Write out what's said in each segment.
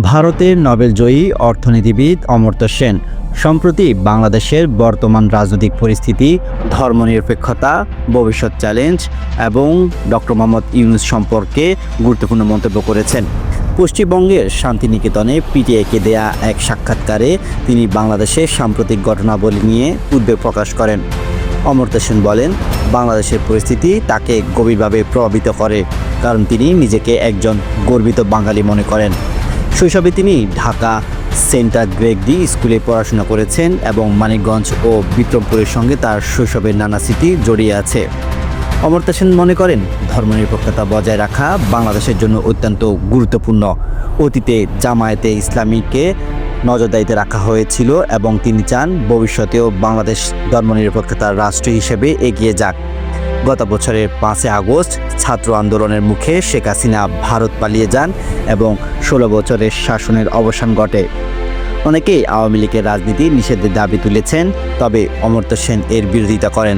ভারতের নোবেলজয়ী অর্থনীতিবিদ অমর্ত্য সেন, সম্প্রতি বাংলাদেশের বর্তমান রাজনৈতিক পরিস্থিতি, ধর্মনিরপেক্ষতা, ভবিষ্যৎ চ্যালেঞ্জ এবং ডক্টর মোহাম্মদ ইউনুস সম্পর্কে গুরুত্বপূর্ণ মন্তব্য করেছেন। পশ্চিমবঙ্গের শান্তিনিকেতনে পিটিআইকে দেয়া এক সাক্ষাৎকারে তিনি বাংলাদেশের সাম্প্রতিক ঘটনাবলী নিয়ে উদ্বেগ প্রকাশ করেন। অমর্ত্য সেন বলেন, বাংলাদেশের পরিস্থিতি তাকে গভীরভাবে প্রভাবিত করে, কারণ তিনি নিজেকে একজন গর্বিত বাঙালি মনে করেন। শৈশবে তিনি ঢাকা সেন্টার গ্রেগ ডি স্কুলে পড়াশোনা করেছেন এবং মানিকগঞ্জ ও বিক্রমপুরের সঙ্গে তার শৈশবের নানা স্মৃতি জড়িয়ে আছে। অমর্তা সেন মনে করেন, ধর্মনিরপেক্ষতা বজায় রাখা বাংলাদেশের জন্য অত্যন্ত গুরুত্বপূর্ণ। অতীতে জামায়াতে ইসলামীকে নজরদারিতে রাখা হয়েছিল এবং তিনি চান ভবিষ্যতেও বাংলাদেশ ধর্মনিরপেক্ষতার রাষ্ট্র হিসেবে এগিয়ে যাক। গত বছরের পাঁচই আগস্ট ছাত্র আন্দোলনের মুখে শেখ হাসিনা ভারত পালিয়ে যান এবং ষোলো বছরের শাসনের অবসান ঘটে। অনেকেই আওয়ামী লীগের রাজনীতি নিষেধের দাবি তুলেছেন, তবে অমর্ত্য সেন এর বিরোধিতা করেন।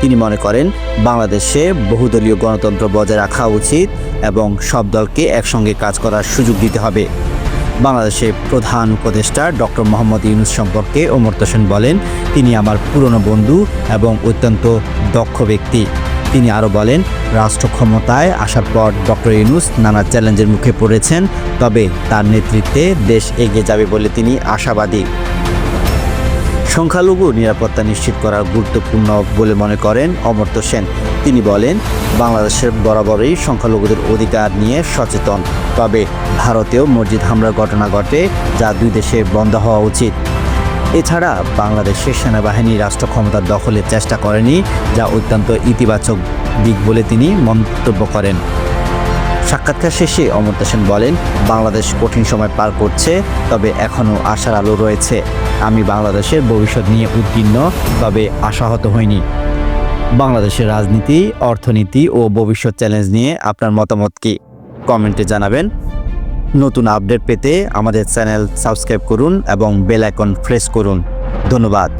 তিনি মনে করেন, বাংলাদেশে বহুদলীয় গণতন্ত্র বজায় রাখা উচিত এবং সব দলকে একসঙ্গে কাজ করার সুযোগ দিতে হবে। বাংলাদেশের প্রধান উপদেষ্টা ডক্টর মোহাম্মদ ইউনুস সম্পর্কে অমর্ত্য সেন বলেন, তিনি আমার পুরনো বন্ধু এবং অত্যন্ত দক্ষ ব্যক্তি। তিনি আরও বলেন, রাষ্ট্র ক্ষমতায় আসার পর ডক্টর ইউনুস নানা চ্যালেঞ্জের মুখে পড়েছেন, তবে তার নেতৃত্বে দেশ এগিয়ে যাবে বলে তিনি আশাবাদী। সংখ্যালঘু নিরাপত্তা নিশ্চিত করা গুরুত্বপূর্ণ বলে মনে করেন অমর্ত্য সেন। তিনি বলেন, বাংলাদেশের বরাবরই সংখ্যালঘুদের অধিকার নিয়ে সচেতন, তবে ভারতেও মসজিদ হামলার ঘটনা ঘটে যা দুই দেশে বন্ধ হওয়া উচিত। এছাড়া বাংলাদেশের সেনাবাহিনী রাষ্ট্র ক্ষমতার দখলের চেষ্টা করেনি, যা অত্যন্ত ইতিবাচক দিক বলে তিনি মন্তব্য করেন। সাক্ষাৎকার শেষে অমর্ত্য সেন বলেন, বাংলাদেশ কঠিন সময় পার করছে, তবে এখনও আশার আলো রয়েছে। আমি বাংলাদেশের ভবিষ্যৎ নিয়ে উদ্বিগ্ন, তবে আশাহত হইনি। বাংলাদেশের রাজনীতি, অর্থনীতি ও ভবিষ্যৎ চ্যালেঞ্জ নিয়ে আপনার মতামত কি? কমেন্টে জানাবেন। নতুন আপডেট পেতে আমাদের চ্যানেল সাবস্ক্রাইব করুন এবং বেল আইকন প্রেস করুন। ধন্যবাদ।